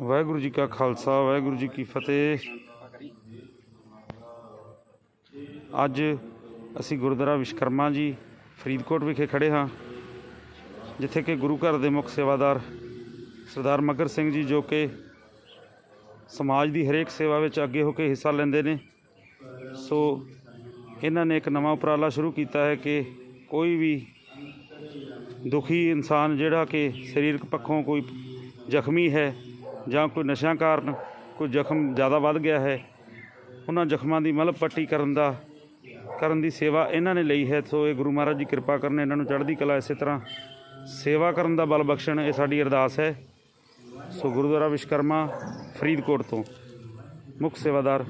ਵਾਹਿਗੁਰੂ ਜੀ ਕਾ ਖਾਲਸਾ, ਵਾਹਿਗੁਰੂ ਜੀ ਕੀ ਫਤਿਹ। ਅੱਜ ਅਸੀਂ ਗੁਰਦੁਆਰਾ ਵਿਸ਼ਕਰਮਾ ਜੀ, ਫਰੀਦਕੋਟ ਵਿਖੇ ਖੜੇ ਹਾਂ, ਜਿੱਥੇ ਕਿ ਗੁਰੂ ਘਰ ਦੇ ਮੁੱਖ ਸੇਵਾਦਾਰ ਸਰਦਾਰ ਮਗਰ ਸਿੰਘ ਜੀ ਜੋ ਕਿ ਸਮਾਜ ਦੀ ਹਰੇਕ ਸੇਵਾ ਵਿੱਚ ਅੱਗੇ ਹੋ ਕੇ ਹਿੱਸਾ ਲੈਂਦੇ ਨੇ। ਸੋ ਇਹਨਾਂ ਨੇ ਇੱਕ ਨਵਾਂ ਉਪਰਾਲਾ ਸ਼ੁਰੂ ਕੀਤਾ ਹੈ ਕਿ ਕੋਈ ਵੀ ਦੁਖੀ ਇਨਸਾਨ ਜਿਹੜਾ ਕਿ ਸਰੀਰਕ ਪੱਖੋਂ ਕੋਈ ਜ਼ਖਮੀ ਹੈ ਜਾਂ ਕੋਈ ਨਸ਼ਿਆਂ ਕਾਰਨ ਕੋਈ ਜ਼ਖਮ ਜ਼ਿਆਦਾ ਵੱਧ ਗਿਆ ਹੈ, ਉਹਨਾਂ ਜ਼ਖਮਾਂ ਦੀ ਮਲਬ ਪੱਟੀ ਕਰਨ ਦਾ, ਕਰਨ ਦੀ ਸੇਵਾ ਇਹਨਾਂ ਨੇ ਲਈ ਹੈ। ਸੋ ਇਹ ਗੁਰੂ ਮਹਾਰਾਜ ਜੀ ਕਿਰਪਾ ਕਰਨ ਇਹਨਾਂ ਨੂੰ ਚੜ੍ਹਦੀ ਕਲਾ ਇਸੇ ਤਰ੍ਹਾਂ ਸੇਵਾ ਕਰਨ ਦਾ ਬਲ ਬਖਸ਼ਣ ਇਹ ਸਾਡੀ ਅਰਦਾਸ ਹੈ। ਸੋ ਗੁਰਦੁਆਰਾ ਵਿਸ਼ਕਰਮਾ ਫਰੀਦਕੋਟ ਤੋਂ ਮੁੱਖ ਸੇਵਾਦਾਰ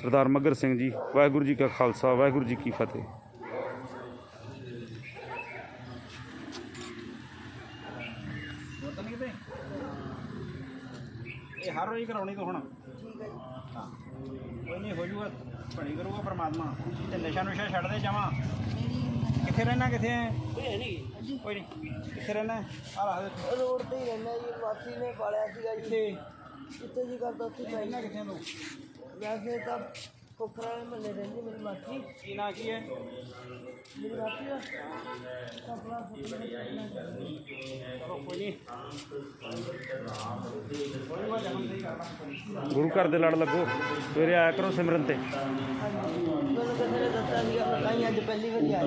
ਸਰਦਾਰ ਮੱਗਰ ਸਿੰਘ ਜੀ, ਵਾਹਿਗੁਰੂ ਜੀ ਕਾ ਖਾਲਸਾ, ਵਾਹਿਗੁਰੂ ਜੀ ਕੀ ਫਤਿਹ। ਤਾਂ ਨਹੀਂ ਕਿਤੇ? ਇਹ ਹਰ ਰੋਜ਼ ਕਰਾਉਣੀ ਤੂੰ ਹੁਣ। ਹਾਂ ਕੋਈ ਨਹੀਂ ਹੋ ਜੂਗਾ। ਬਣੀ ਕਰੂਗਾ ਪਰਮਾਤਮਾ। ਤੇ ਨਸ਼ਾ ਨੁਸ਼ਾ ਛੱਡ ਦੇ ਜਾਵਾਂ ਕਿੱਥੇ ਰਹਿਣਾ ਕਿੱਥੇ ਹੈ ਕੋਈ ਨਹੀਂ ਕੋਈ ਨਹੀਂ ਕਿੱਥੇ ਰਹਿਣਾ? ਆ ਲਾ ਦੇ। ਰੋਡ ਤੇ ਹੀ ਰਹਿੰਦਾ ਜੀ ਮਾਸੀ ਨੇ ਪਾਲਿਆ ਸੀਗਾ ਜੀ। ਕਿੱਥੇ? ਕਿੱਥੇ ਜੀ ਕਰਦਾ ਉੱਥੇ ਰਹਿਣਾ ਕਿੱਥੇ ਤੂੰ? ਵੈਸੇ ਤਾਂ ਕੋਖਰਾ ਵਾਲੇ ਮਹੱਲੇ ਰਹਿੰਦੀ ਮੇਰੀ ਮਾਸੀ। ਕੀ ਨਾਂ ਕੀ ਹੈ? ਮੇਰੀ ਮਾਸੀ ਦਾ ਕਪੜਾ ਚਲੋ ਕੋਈ ਨਹੀਂ ਕੋਈ ਮੈਂ ਜਨਮ ਨਹੀਂ। ਕਰਨਾ ਗੁਰੂ ਘਰ ਦੇ ਲੜ ਲੱਗੋ। ਸਵੇਰੇ ਆਇਆ ਕਰੋ ਸਿਮਰਨ ਤੇ। ਮੈਨੂੰ ਕਿਸੇ ਨੇ ਦੱਸਿਆ ਸੀਗਾ ਮੈਂ ਤਾਂ ਹੀ ਅੱਜ ਪਹਿਲੀ ਵਾਰੀ ਆਇਆ।